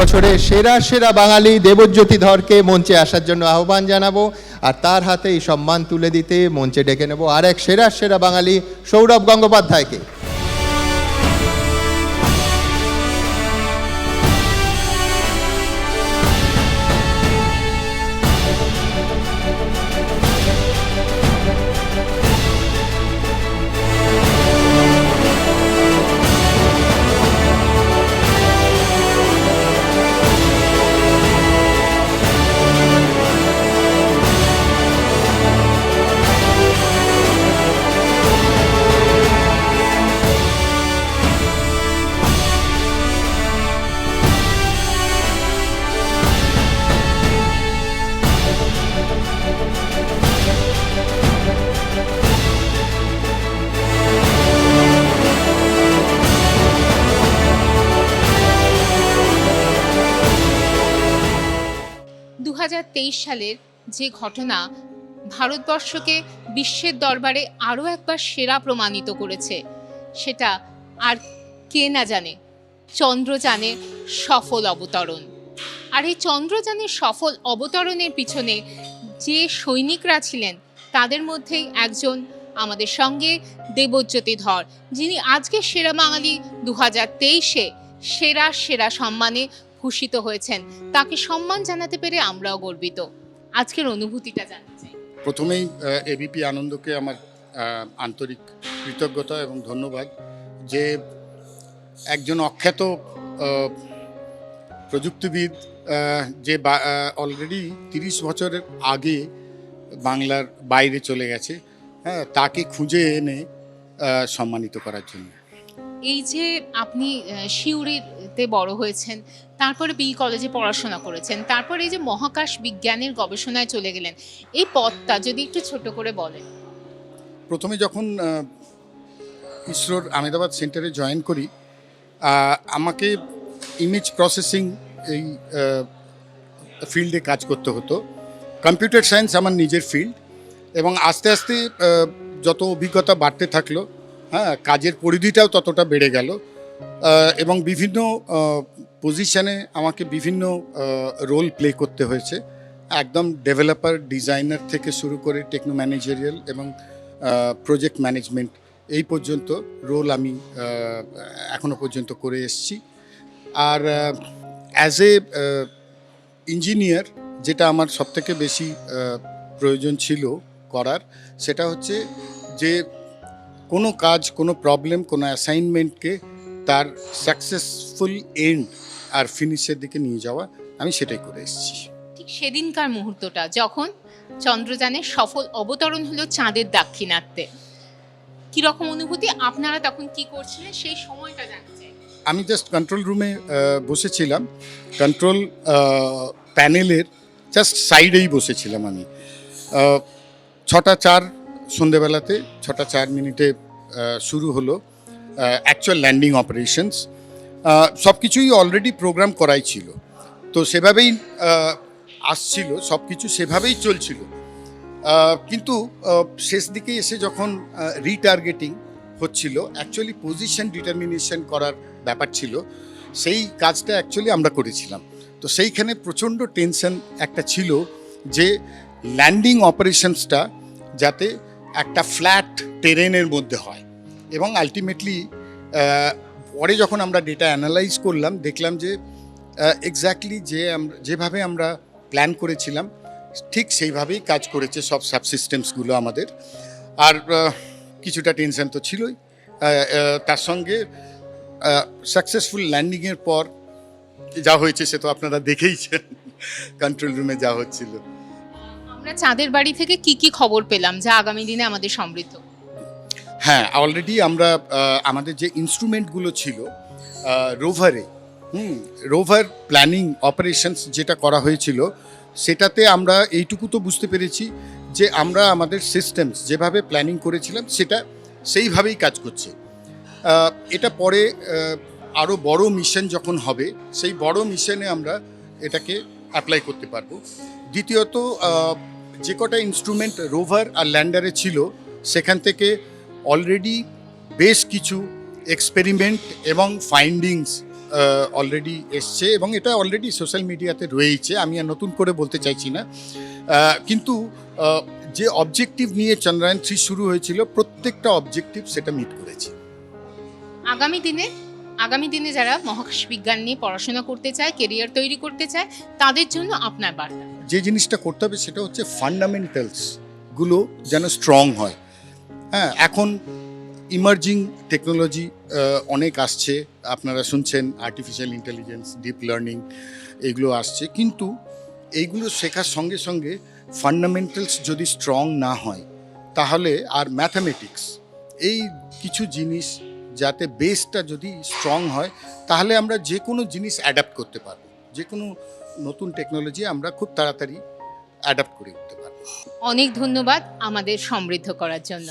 বছরে সেরা সেরা বাঙালি দেবজ্যোতি ধরকে মঞ্চে আসার জন্য আহ্বান জানাব। আর তার হাতে এই সম্মান তুলে দিতে মঞ্চে ডেকে নেব আর এক সেরা সেরা বাঙালি সৌরভ গঙ্গোপাধ্যায়কে। সালের যে ঘটনা ভারতবর্ষকে বিশ্বের দরবারে আরও একবার সেরা প্রমাণিত করেছে, সেটা আর কে না জানে চন্দ্রযানের সফল অবতরণ। আর এই চন্দ্রযানের সফল অবতরণের পিছনে যে সৈনিকরা ছিলেন, তাদের মধ্যেই একজন আমাদের সঙ্গে দেবজ্যোতি ধর, যিনি আজকে সেরা বাঙালি দু হাজার তেইশে সেরা সেরা সম্মানে ভূষিত হয়েছেন। তাকে সম্মান জানাতে পেরে আমরাও গর্বিত। আজকের অনুভূতিটা জানতে চাই। প্রথমেই এবিপি আনন্দকে আমার আন্তরিক কৃতজ্ঞতা এবং ধন্যবাদ যে একজন অখ্যাত প্রযুক্তিবিদ যে অলরেডি তিরিশ বছরের আগে বাংলার বাইরে চলে গেছে হ্যাঁ তাকে খুঁজে এনে সম্মানিত করার জন্য। এই যে আপনি আহ, সিউড়িতে বড় হয়েছেন, তারপরে বি কলেজে পড়াশোনা করেছেন, তারপরে এই যে মহাকাশ বিজ্ঞানের গবেষণায় চলে গেলেন, এই পথটা যদি একটু ছোট করে বলেন। প্রথমে যখন ইসরোর আহমেদাবাদ সেন্টারে জয়েন করি আমাকে ইমেজ প্রসেসিং এই ফিল্ডে কাজ করতে হতো। কম্পিউটার সায়েন্স আমার নিজের ফিল্ড এবং আস্তে আস্তে যত অভিজ্ঞতা বাড়তে থাকল হ্যাঁ কাজের পরিধিটাও ততটা বেড়ে গেল। এবং বিভিন্ন পজিশনে আমাকে বিভিন্ন রোল প্লে করতে হয়েছে। একদম ডেভেলপার ডিজাইনার থেকে শুরু করে টেকনো ম্যানেজারিয়াল এবং প্রজেক্ট ম্যানেজমেন্ট এই পর্যন্ত রোল আমি এখনও পর্যন্ত করে এসেছি। আর অ্যাজ এ ইঞ্জিনিয়ার যেটা আমার সবথেকে বেশি প্রয়োজন ছিল করার, সেটা হচ্ছে যে কোনো কাজ, কোনো প্রবলেম কোনো অ্যাসাইনমেন্টকে তার সাকসেসফুল এন্ড আর ফিনিশের দিকে নিয়ে যাওয়া আমি সেটাই করে এসেছি। ঠিক সেদিনকার মুহূর্তটা যখন চন্দ্রযানের সফল অবতরণ হলো চাঁদের দাক্ষিণাত্যে। কীরকম অনুভূতি? আপনারা তখন কি করছিলেন? সেই সময়টা জানতে চাই। আমি জাস্ট কন্ট্রোল রুমে বসেছিলাম। কন্ট্রোল প্যানেলের জাস্ট সাইডেই বসেছিলাম আমি। ছটা চার সন্ধেবেলাতে ছটা চার মিনিটে শুরু হলো। অ্যাকচুয়াল ল্যান্ডিং অপারেশনস সব কিছুই অলরেডি প্রোগ্রাম করাই ছিল। তো সেভাবেই আহ, আসছিল সব কিছু সেভাবেই চলছিল। কিন্তু আহ, শেষ দিকে এসে যখন রিটার্গেটিং হচ্ছিল অ্যাকচুয়ালি পজিশন ডিটারমিনেশন করার ব্যাপার ছিল সেই কাজটা অ্যাকচুয়ালি আমরা করেছিলাম। তো সেইখানে প্রচণ্ড টেনশন একটা ছিল যে ল্যান্ডিং অপারেশনসটা যাতে একটা ফ্ল্যাট টেরেনের মধ্যে হয়। এবং আলটিমেটলি পরে যখন আমরা ডেটা অ্যানালাইজ করলাম, দেখলাম যে এক্স্যাক্টলি যে যেভাবে আমরা প্ল্যান করেছিলাম, ঠিক সেইভাবেই কাজ করেছে সব সাবসিস্টেমসগুলো আমাদের। আর কিছুটা টেনশন তো ছিলই। তার সঙ্গে সাকসেসফুল ল্যান্ডিংয়ের পর যা হয়েছে সে তো আপনারা দেখেইছেন কন্ট্রোল রুমে যা হচ্ছিল। আমরা চাঁদের বাড়ি থেকে কি কি খবর পেলাম যা আগামী দিনে আমাদের সমৃদ্ধ? হ্যাঁ অলরেডি আমরা আমাদের যে ইনস্ট্রুমেন্টগুলো ছিল রোভারে হুম রোভার প্ল্যানিং অপারেশনস যেটা করা হয়েছিল, সেটাতে আমরা এইটুকু তো বুঝতে পেরেছি যে আমরা আমাদের সিস্টেমস যেভাবে প্ল্যানিং করেছিলাম, সেটা সেইভাবেই কাজ করছে। এটা পরে আরও বড় মিশন যখন হবে, সেই বড় মিশনে আমরা এটাকে অ্যাপ্লাই করতে পারব। দ্বিতীয়ত যে কটা ইনস্ট্রুমেন্ট রোভার আর ল্যান্ডারে ছিল, সেখান থেকে অলরেডি বেশ কিছু এক্সপেরিমেন্ট এবং ফাইন্ডিংস অলরেডি এসছে এবং এটা অলরেডি সোশ্যাল মিডিয়াতে রয়েছে আমি আর নতুন করে বলতে চাইছি না। কিন্তু যে অবজেক্টিভ নিয়ে চন্দ্রায়ন থ্রি শুরু হয়েছিল প্রত্যেকটা অবজেক্টিভ সেটা মিট করেছে। আগামী দিনে আগামী দিনে যারা মহাকাশ বিজ্ঞান নিয়ে পড়াশোনা করতে চায় কেরিয়ার তৈরি করতে চায় তাদের জন্য আপনার বার্তা। যে জিনিসটা করতে হবে সেটা হচ্ছে ফান্ডামেন্টালসগুলো যেন স্ট্রং হয়। হ্যাঁ এখন ইমার্জিং টেকনোলজি অনেক আসছে। আপনারা শুনছেন আর্টিফিশিয়াল ইন্টেলিজেন্স ডিপ লার্নিং এগুলো আসছে। কিন্তু এইগুলো শেখার সঙ্গে সঙ্গে ফান্ডামেন্টালস যদি স্ট্রং না হয়, তাহলে আর ম্যাথামেটিক্স এই কিছু জিনিস যাতে বেসটা যদি স্ট্রং হয়, তাহলে আমরা যে কোনো জিনিস অ্যাডাপ্ট করতে পারব। যে কোনো নতুন টেকনোলজি আমরা খুব তাড়াতাড়ি অ্যাডাপ্ট করে উঠতে পারবে। অনেক ধন্যবাদ আমাদের সমৃদ্ধ করার জন্য।